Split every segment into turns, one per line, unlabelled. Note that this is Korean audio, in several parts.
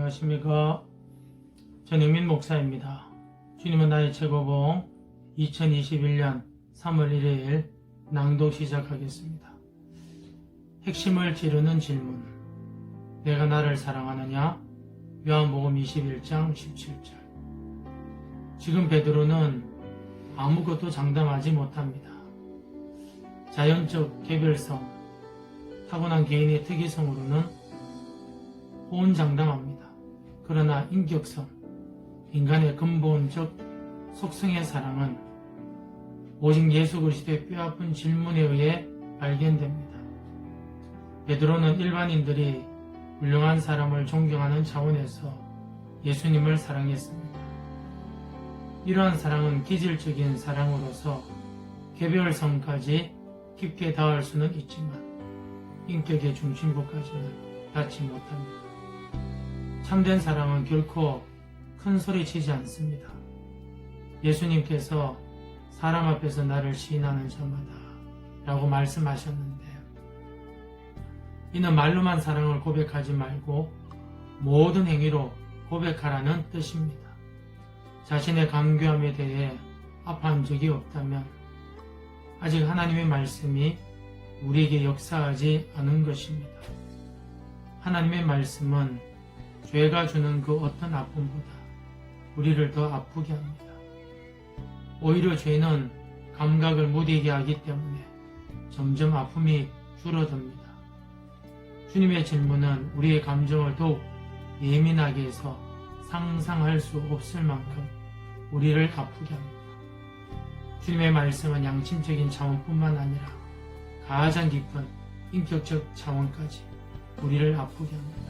안녕하십니까. 전영민 목사입니다. 주님은 나의 최고봉 2021년 3월 1일 낭독 시작하겠습니다. 핵심을 찌르는 질문. 내가 나를 사랑하느냐? 요한복음 21장 17절. 지금 베드로는 아무것도 장담하지 못합니다. 자연적 개별성, 타고난 개인의 특이성으로는 호언장담합니다. 그러나 인격성, 인간의 근본적 속성의 사랑은 오직 예수 그리스도의 뼈아픈 질문에 의해 발견됩니다. 베드로는 일반인들이 훌륭한 사람을 존경하는 차원에서 예수님을 사랑했습니다. 이러한 사랑은 기질적인 사랑으로서 개별성까지 깊게 닿을 수는 있지만 인격의 중심부까지는 닿지 못합니다. 참된 사랑은 결코 큰 소리 치지 않습니다. 예수님께서 사람 앞에서 나를 시인하는 자마다 라고 말씀하셨는데 이는 말로만 사랑을 고백하지 말고 모든 행위로 고백하라는 뜻입니다. 자신의 강교함에 대해 아파한 적이 없다면 아직 하나님의 말씀이 우리에게 역사하지 않은 것입니다. 하나님의 말씀은 죄가 주는 그 어떤 아픔보다 우리를 더 아프게 합니다. 오히려 죄는 감각을 무디게 하기 때문에 점점 아픔이 줄어듭니다. 주님의 질문은 우리의 감정을 더욱 예민하게 해서 상상할 수 없을 만큼 우리를 아프게 합니다. 주님의 말씀은 양심적인 차원뿐만 아니라 가장 깊은 인격적 차원까지 우리를 아프게 합니다.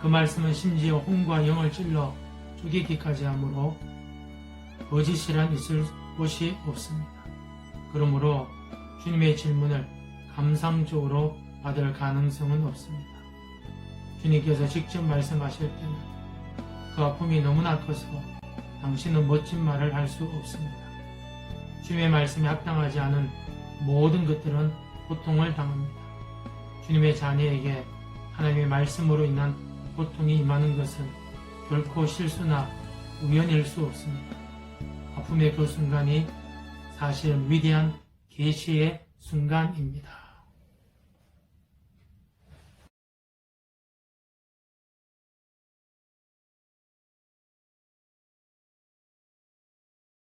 그 말씀은 심지어 혼과 영을 찔러 죽이기까지 하므로 거짓이란 있을 곳이 없습니다. 그러므로 주님의 질문을 감상적으로 받을 가능성은 없습니다. 주님께서 직접 말씀하실 때는 그 아픔이 너무나 커서 당신은 멋진 말을 할 수 없습니다. 주님의 말씀에 합당하지 않은 모든 것들은 고통을 당합니다. 주님의 자녀에게 하나님의 말씀으로 인한 고통이 임하는 것은 결코 실수나 우연일 수 없습니다. 아픔의 그 순간이 사실 위대한 계시의 순간입니다.